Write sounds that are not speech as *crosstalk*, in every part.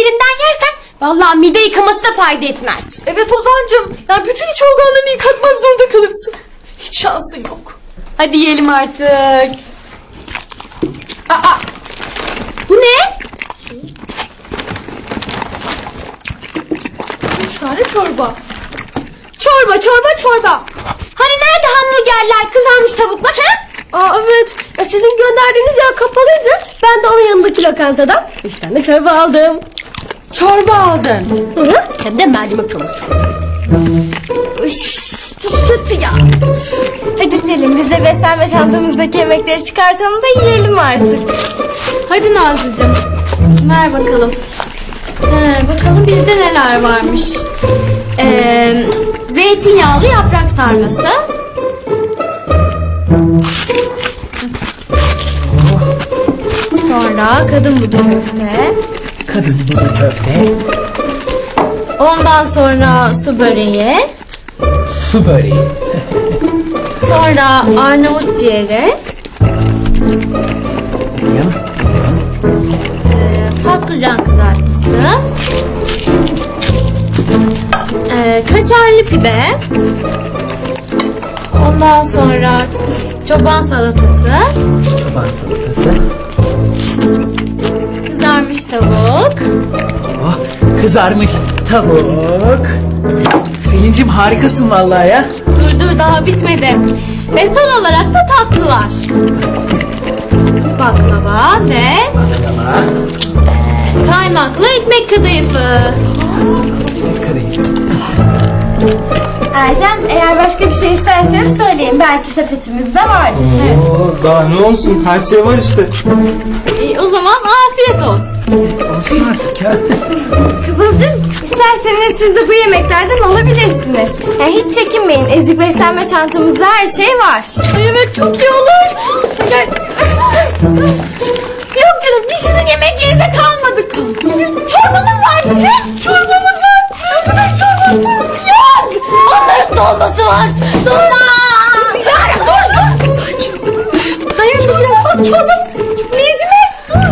yemeklerinden yersen vallahi mide yıkaması da fayda etmez. Evet Ozan'cığım. Yani bütün iç organlarını yıkatmak zorunda kalırsın. Hiç şansın yok. Hadi yiyelim artık. Aa, bu ne? Üç tane çorba. Çorba çorba çorba. Hani nerede hamburgerler kızarmış tavuklar ha? Aa evet. Ya sizin gönderdiğiniz yer kapalıydı. Ben de onun yanındaki lokantadan üç tane çorba aldım. Çorba aldın. Hı hı. Hem de mercimek çorbası çok çok kötü ya. Hadi Selim biz de beslenme çantamızdaki yemekleri çıkartalım da yiyelim artık. Hadi Nazlıcığım. Ver bakalım. He, bakalım bizde neler varmış. Ee, zeytinyağlı yaprak sarması. Sonra kadın budu köfte. Kadın budu köfte, Ondan sonra su böreği. su böreği, Sonra Arnavut ciğeri. yan, Patlıcan kızartması. Ee, kaşarlı pide. Ondan sonra çoban salatası. çoban salatası. Kızarmış tavuk. Kızarmış tavuk. Selincim harikasın vallahi ya. Dur dur daha bitmedi. Ve son olarak da tatlı var. Baklava ve Baklava, kaymaklı ekmek kadayıfı. kadayıf. Erdem eğer başka bir şey isterseniz söyleyin. Belki sepetimizde vardır. Oo, daha ne olsun her şey var işte. Ee, o zaman afiyet olsun. Olsun artık ya. Kıvılcım isterseniz siz de bu yemeklerden alabilirsiniz. Yani hiç çekinmeyin. Ezik beslenme çantamızda her şey var. Ay evet çok iyi olur. Gel. Yok canım biz sizin yemek yerinize kalmadık. Bizim çorbamız dolması var. Dolma. Dilara dur dur. Saçma. Hayır çok yok. Çorbası. Mercimek dur.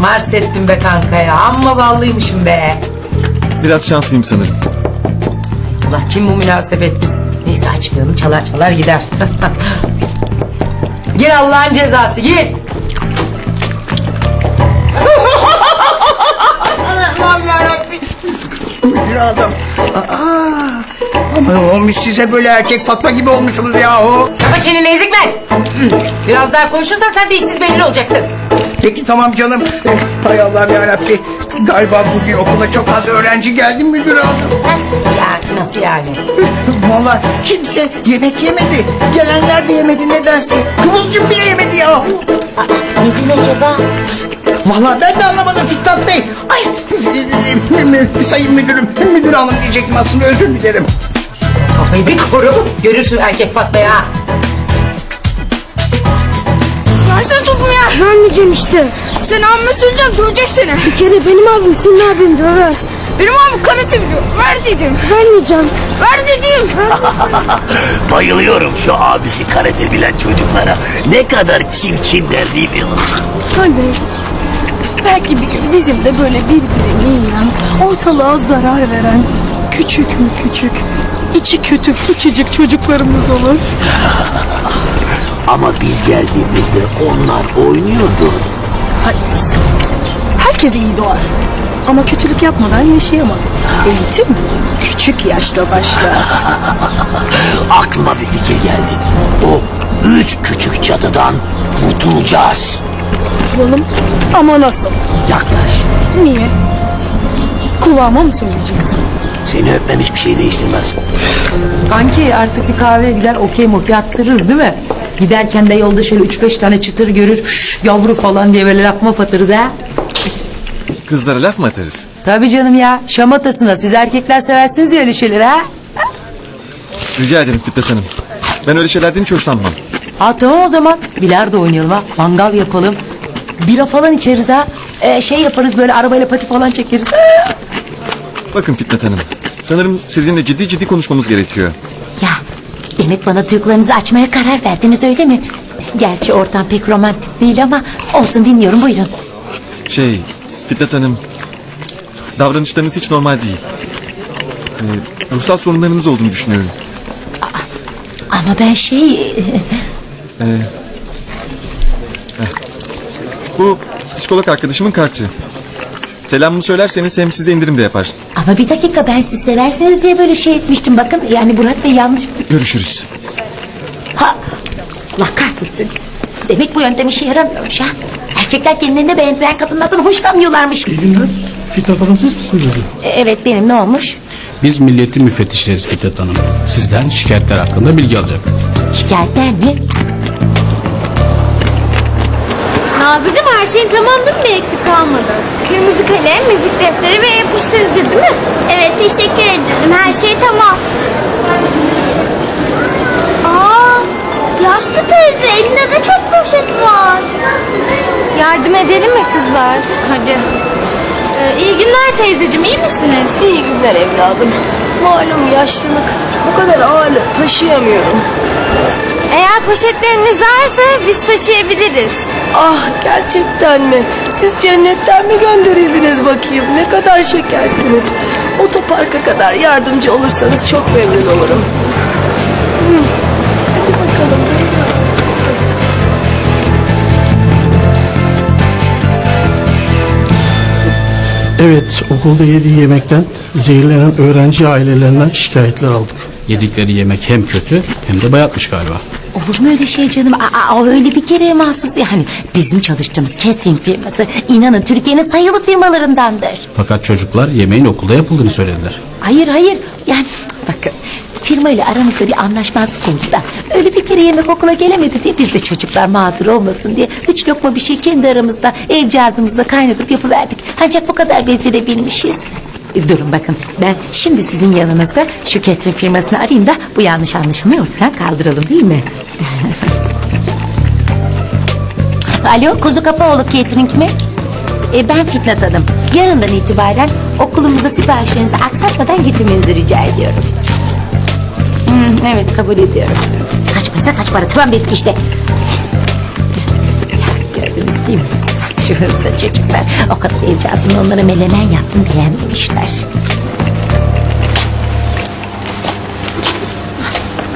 Mars ettim be kanka ya. Amma ballıymışım be. Biraz şanslıyım sanırım. Allah kim bu münasebetsiz. Neyse açmayalım çalar çalar gider. *laughs* gir Allah'ın cezası gir. Adam. Aa, ama olmuş size böyle erkek Fatma gibi olmuşsunuz yahu. Kapa çeneni ezikme. Biraz daha konuşursan sen de işsiz belli olacaksın. Peki tamam canım. Hay Allah'ım yarabbim. Galiba bugün okula çok az öğrenci geldi müdür hanım. Nasıl yani? Nasıl yani? Vallahi kimse yemek yemedi. Gelenler de yemedi nedense. Kıvılcım bile yemedi yahu. Neden acaba? Vallahi ben de anlamadım Fitnat Bey. Ay sayın müdürüm, müdür hanım diyecektim aslında özür dilerim. Kafayı bir koru. Görürsün erkek Fatma'yı ha. Versene topumu ya. Vermeyeceğim işte. Sen abime söyleyeceğim dövecek seni. Bir kere benim abim senin abin döver. Benim abim karate biliyor. Ver dedim. Vermeyeceğim. Ver dedim. *laughs* Bayılıyorum şu abisi karate bilen çocuklara. Ne kadar çirkinler değil mi? Hadi. Belki bir gün bizim de böyle birbirini yiyen, ortalığa zarar veren, küçük mü küçük, içi kötü fıçıcık çocuklarımız olur. *laughs* Ama biz geldiğimizde onlar oynuyordu. Hadi. Herkes iyi doğar. Ama kötülük yapmadan yaşayamaz. Eğitim küçük yaşta başlar. *laughs* Aklıma bir fikir geldi. O üç küçük cadıdan kurtulacağız. Kurtulalım. Ama nasıl? Yaklaş. Niye? Kulağıma mı söyleyeceksin? Seni öpmem hiçbir şey değiştirmez. Kanki artık bir kahveye gider okey mokey attırırız değil mi? Giderken de yolda şöyle üç beş tane çıtır görür. "Üf, Yavru falan diye böyle laf maf atarız ha. Kızlara laf mı atarız? Tabii canım ya. Şamatasına siz erkekler seversiniz ya öyle şeyleri ha. Rica ederim Fitnat Hanım. Ben öyle şeylerden hiç hoşlanmam. Ha tamam o zaman. Bilardo oynayalım ha. Mangal yapalım. Bira falan içeriz ha. Ee, şey yaparız böyle arabayla pati falan çekeriz. Bakın Fitnat Hanım. Sanırım sizinle ciddi ciddi konuşmamız gerekiyor. Ya demek bana duygularınızı açmaya karar verdiniz öyle mi? Gerçi ortam pek romantik değil ama olsun dinliyorum buyurun. Şey, Fitnat Hanım, davranışlarınız hiç normal değil. Ee, ruhsal sorunlarınız olduğunu düşünüyorum. Ama ben şey... Bu psikolog arkadaşımın kartı. Selamımı söylerseniz hem size indirim de yapar. Ama bir dakika ben siz severseniz diye böyle şey etmiştim. Bakın yani Burak Bey yanlış... Görüşürüz. Ha! Allah kahretsin. Demek bu yöntem işe yaramıyormuş ha. Erkekler kendilerine benzeyen kadınlardan hoşlanmıyorlarmış. İyi günler. Fitnat Hanım siz misiniz? E, Evet benim ne olmuş? Biz milliyetçi müfettişleriz Fitnat Hanım. Sizden şikayetler hakkında bilgi alacaktık. Şikayetler mi? Nazlıcığım her şeyin tamam değil mi? Bir eksik kalmadı. Kırmızı kalem, müzik defteri ve yapıştırıcı değil mi? Evet teşekkür ederim. Her şey tamam. Aa, yaşlı teyze elinde de çok poşet var. Yardım edelim mi kızlar? Hadi. iyi günler teyzeciğim iyi misiniz? İyi günler evladım. Malum yaşlılık. Bu kadar ağırlığı taşıyamıyorum. Eğer poşetleriniz varsa biz taşıyabiliriz. Ah gerçekten mi? Siz cennetten mi gönderildiniz bakayım? Ne kadar şekersiniz. Otoparka kadar yardımcı olursanız çok memnun olurum. Hadi bakalım. Evet, okulda yediği yemekten zehirlenen öğrenci ailelerinden şikayetler aldık. Yedikleri yemek hem kötü hem de bayatmış galiba. Olur mu öyle şey canım? Aa, o öyle bir kereye mahsus yani. Bizim çalıştığımız catering firması inanın Türkiye'nin sayılı firmalarındandır. Fakat çocuklar yemeğin okulda yapıldığını söylediler. Hayır hayır yani bakın firma ile aramızda bir anlaşmazlık oldu da öyle bir kere yemek okula gelemedi diye biz de çocuklar mağdur olmasın diye üç lokma bir şey kendi aramızda el cihazımızda kaynatıp yapıverdik. Ancak bu kadar becerebilmişiz. Durun bakın ben şimdi sizin yanınızda şu catering firmasını arayayım da bu yanlış anlaşılmayı ortadan kaldıralım değil mi? *laughs* Alo Kuzu Kafaoğlu Catering mi? E, ben Fitnat Hanım. Yarından itibaren okulumuza siparişlerinizi aksatmadan getirmenizi rica ediyorum. Hmm, evet kabul ediyorum. Kaç paraysa kaç para tamam dedik işte. Ya, *laughs* Gördünüz değil mi? Şu hızlı çocuklar o kadar heyecanlı onlara melemen yaptım beğenmemişler.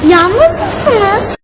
Yalnız mısınız?